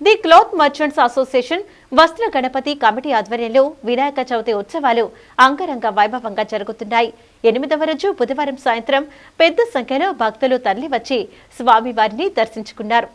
The cloth merchants association వస్త్ర Ganapati committee ఆధ్వర్యంలో వినాయక చవితి ఉత్సవాలు అంగరంగ వైభవంగా జరుగుతున్నాయి. ఎనిమిదవ రోజు బుధవారం సాయంత్రం పెద్ద సంఖ్యలో భక్తులు తరలివచ్చి స్వామివారిని దర్శించుకున్నారు.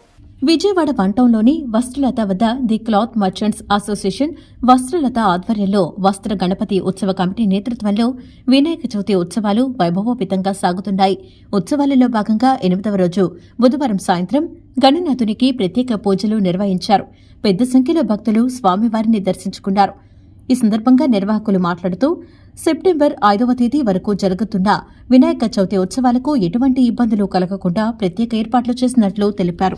విజయవాడ వంటంలోని వస్త్రలత వద్ద the cloth merchants association Vastralatha ఆధ్వర్యంలో వస్త్ర గణపతి ఉత్సవ కమిటీ నేతృత్వంలో వినాయక చవితి ఉత్సవాలు వైభవోపేతంగా సాగుతున్నాయి. ఉత్సవాలలో భాగంగా ఎనిమిదవ రోజు బుధవారం సాయంత్రం గణనాథునికి ప్రత్యేక పూజలు నిర్వహించారు. పెద్ద సంఖ్యలో భక్తులు స్వామివారిని దర్శించుకున్నారు. ఈ సందర్భంగా నిర్వాహకులు మాట్లాడుతూ సెప్టెంబర్ ఐదవ తేదీ వరకు జరుగుతున్న వినాయక చవితి ఉత్సవాలకు ఎటువంటి ఇబ్బందులు కలగకుండా ప్రత్యేక ఏర్పాట్లు చేసినట్లు తెలిపారు.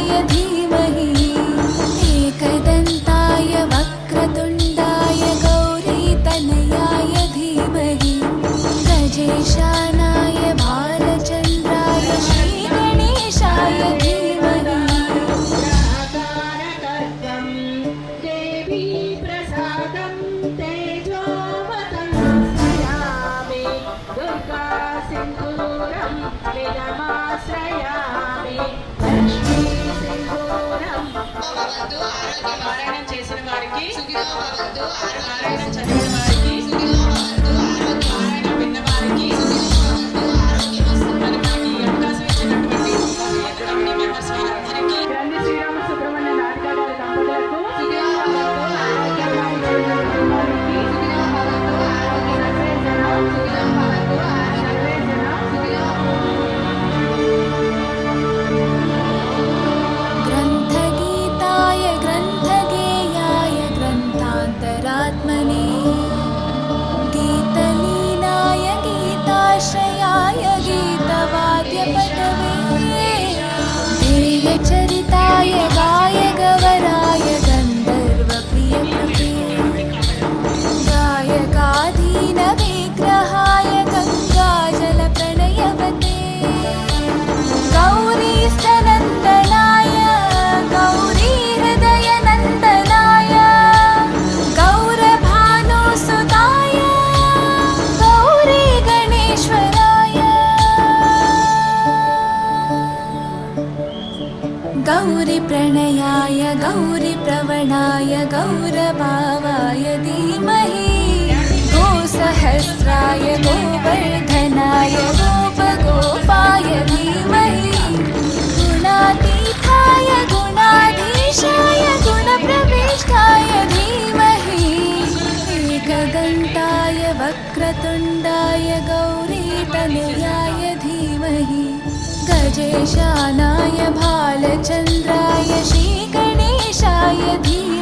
ധീ వారికి పారాయణం చదివిన వారికి పారాయణం విన్న వారికి మరి गौरीप्रणयाय गौरीप्रवणाय गौरभावाय गजेशानाय भालचन्द्राय श्रीगणेशाय धीमहि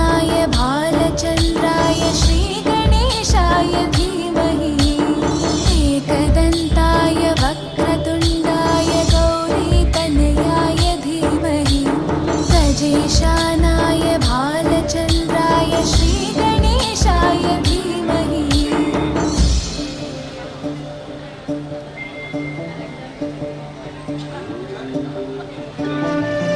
Thank you.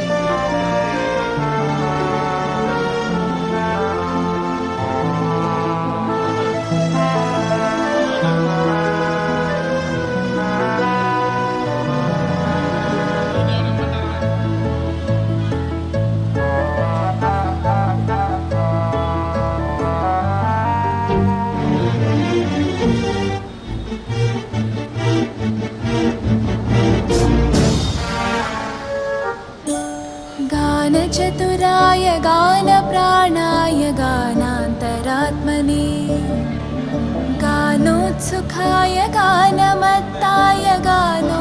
गानोत्सुखाय गानमत्ताय गानोत्सुकमनसे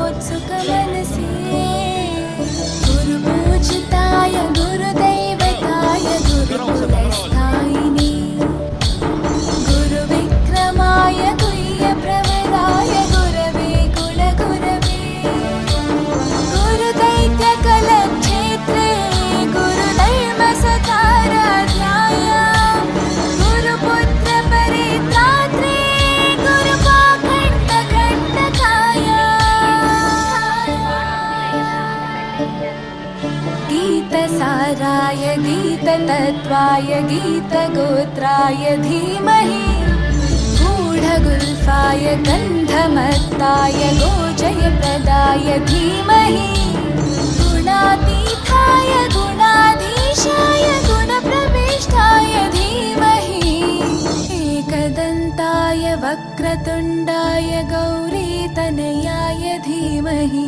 गीततत्त्वाय गीतगोत्राय धीमहि गूढगुल्फाय गन्धमत्ताय गोजयप्रदाय धीमहि गुणातीताय गुणाधीशाय गुणप्रविष्टाय धीमहि एकदन्ताय वक्रतुण्डाय गौरीतनयाय धीमहि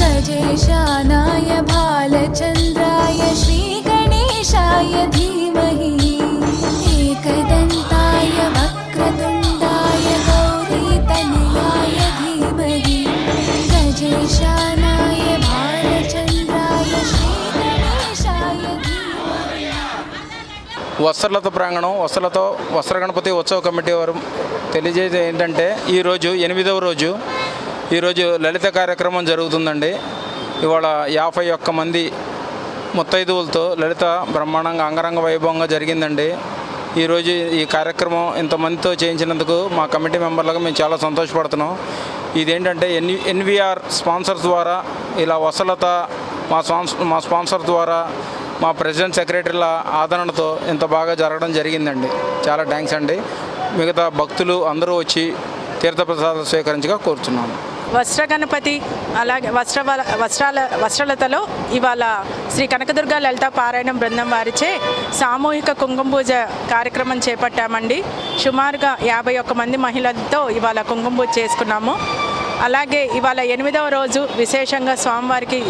गजेशानाय भालचन्द्राय श्रीगणेशाय धीमहि एकदन्ताय वक्रतुण्डाय गौरीतनयाय धीमहि गजेशानाय भालचन्द्राय श्रीगणेशाय धीमहि వస్త్రలత ప్రాంగణం వస్త్రలతో వస్త్ర గణపతి ఉత్సవ కమిటీ వారు తెలియజేది ఏంటంటే ఈరోజు ఎనిమిదవ రోజు ఈరోజు లలిత కార్యక్రమం జరుగుతుందండి ఇవాళ యాభై ఒక్క మంది ముత్తైదువులతో లలిత బ్రహ్మాండంగా అంగరంగ వైభవంగా జరిగిందండి. ఈరోజు ఈ కార్యక్రమం ఇంతమందితో చేయించినందుకు మా కమిటీ మెంబర్లుగా మేము చాలా సంతోషపడుతున్నాం. ఇదేంటంటే ఎన్ ఎన్విఆర్ స్పాన్సర్స్ ద్వారా ఇలా వసలత మా స్పాన్స్ మా స్పాన్సర్ ద్వారా మా ప్రెసిడెంట్ సెక్రటరీల ఆదరణతో ఇంత బాగా జరగడం జరిగిందండి. చాలా థ్యాంక్స్ అండి. మిగతా భక్తులు అందరూ వచ్చి తీర్థప్రసాదాలు స్వీకరించగా కోరుచున్నాను వస్త్ర గణపతి అలాగే వస్త్ర వస్త్రాల వస్త్రలతలో ఇవాళ శ్రీ కనకదుర్గ లలిత పారాయణం బృందం వారిచే సామూహిక కుంకుమ పూజ కార్యక్రమం చేపట్టామండి. సుమారుగా యాభై ఒక్క మంది మహిళలతో ఇవాళ కుంకుమ పూజ చేసుకున్నాము. అలాగే ఇవాళ ఎనిమిదవ రోజు విశేషంగా స్వామివారికి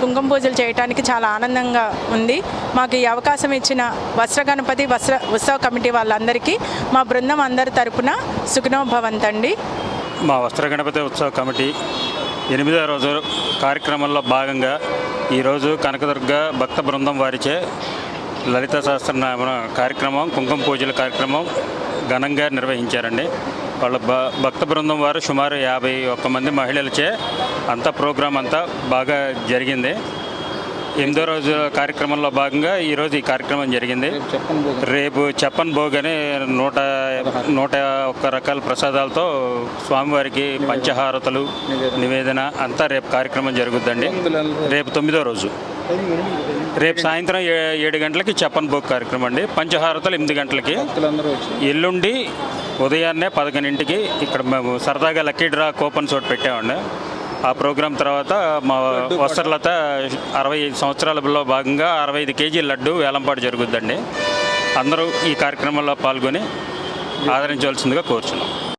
కుంకుమ పూజలు చేయడానికి చాలా ఆనందంగా ఉంది. మాకు ఈ అవకాశం ఇచ్చిన వస్త్ర గణపతి వస్త్ర ఉత్సవ కమిటీ వాళ్ళందరికీ మా బృందం అందరి తరపున సుఖనోభవంతండి. మా వస్త్ర గణపతి ఉత్సవ కమిటీ ఎనిమిదో రోజు కార్యక్రమంలో భాగంగా ఈరోజు కనకదుర్గ భక్త బృందం వారిచే లలిత సహస్రనామ కార్యక్రమం కుంకుమ పూజల కార్యక్రమం ఘనంగా నిర్వహించారండి. వాళ్ళ భ భక్త బృందం వారు సుమారు యాభై ఒక్క మంది మహిళలచే అంతా ప్రోగ్రాం అంతా బాగా జరిగింది. ఎనిమిదో రోజు కార్యక్రమంలో భాగంగా ఈరోజు ఈ కార్యక్రమం జరిగింది. రేపు చెప్పన్ భోగ్ అని నూట నూట ఒక్క రకాల ప్రసాదాలతో స్వామివారికి పంచహారతలు నివేదన. అంతా రేపు కార్యక్రమం జరుగుద్దండి. రేపు తొమ్మిదో రోజు. రేపు సాయంత్రం ఏ- ఏడు గంటలకి చెప్పన్ భోగ్ కార్యక్రమం అండి. పంచహారతలు ఎనిమిది గంటలకి. ఎల్లుండి ఉదయాన్నే పదకొండింటికి ఇక్కడ మేము సరదాగా లక్కీ డ్రా కూపన్స్ ఒకటి పెట్టామండి. ఆ ప్రోగ్రాం తర్వాత మా వస్త్రలత అరవై ఐదు సంవత్సరాలలో భాగంగా అరవై ఐదు కేజీ లడ్డు వేలంపాటు జరుగుద్దండి. అందరూ ఈ కార్యక్రమంలో పాల్గొని ఆదరించవలసిందిగా కోరుచున్నాం.